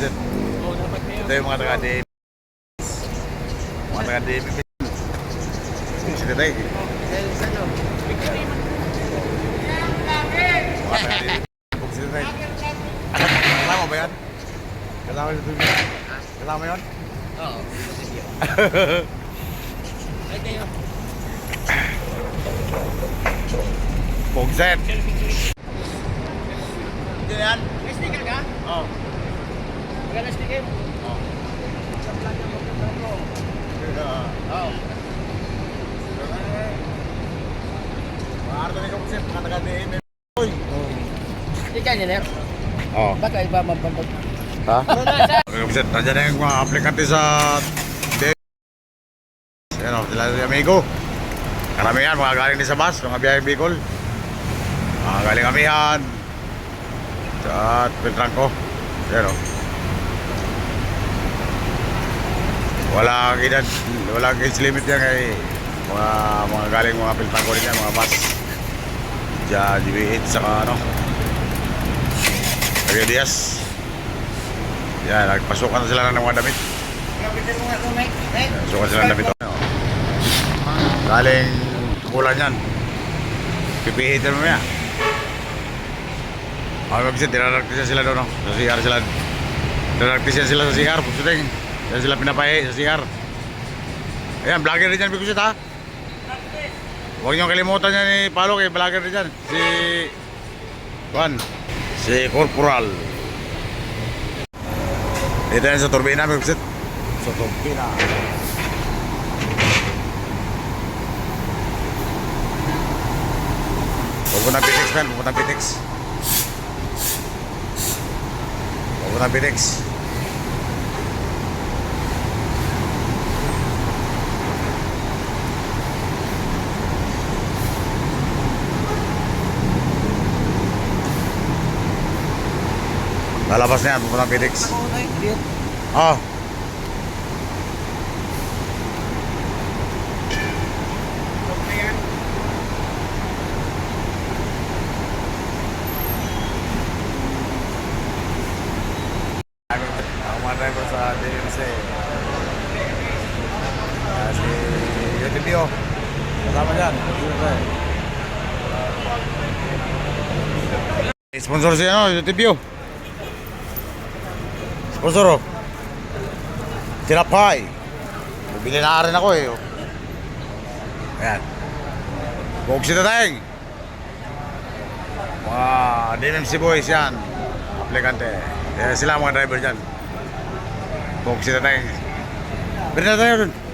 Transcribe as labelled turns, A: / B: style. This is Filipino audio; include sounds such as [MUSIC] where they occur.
A: Yun.
B: Ito yung mga taga-DMP. Mga taga-DMP. Sila tayo. Mga taga-DMP. Sila tayo. Kasama ba yan? Kasama yung tubig? Kasama yun?
A: Oo. [LAUGHS] Ay, kayo.
B: Pogset.
A: Ito yan. May sticker ka?
B: Oh.
A: Na sticker?
B: Oh.
A: Sa plan niya magkakaroon. Oo.
B: Mga arto ni Kapsit. Mga taga-DMP. Uy.
A: Ika niya, Ner.
B: Oh.
A: Baka iba mabantog.
B: Ha?
A: Ano na
B: Kapsit. Nandiyan na yung mga aplikante sa Yan o, sila si Amigo. Karamihan, mga galing din sa bus, mga biyahe Bicol. Mga galing Amihan. At Peltrangco. Yan o. Walang edad, walang age limit yan kay mga, mga galing mga din yan, mga bus. Diyan, GBH, saka ano. Lagay Diaz. Yan, nagpasukan na sila ng mga damit. Sukat sila ng damit. Galing bulan yan. Pipihitin mo yan. Ako mag-isip, dinaragtisan sila doon. No? Sa CR sila. Dinaragtisan sila sa CR. Pusuting. Yan sila pinapahi sa CR. Ayan, vlogger din yan, Bikusit ha. Huwag niyong kalimutan yan ni Palo kay vlogger din yan. Si... Juan. Si Corporal. Dito yan sa turbina, Bikusit. Sa turbina. Ng Pitex, man. Ng Pitex. Huwag mo ng Pitex. Lalabas na yan. Huwag mo ng Pitex.
A: Ako na yun.
B: Oh. Ako mga driver sa DMC. Ah, si UTPO. Kasama dyan. Sponsor si ano, UTPO. Oh. Tinapay. Bibili na rin ako eh. Ayan. Bog si Tateng. Mga DMC boys yan. Aplikante. Eh, sila mga driver dyan. Bog si Tateng. Bili na tayo dun.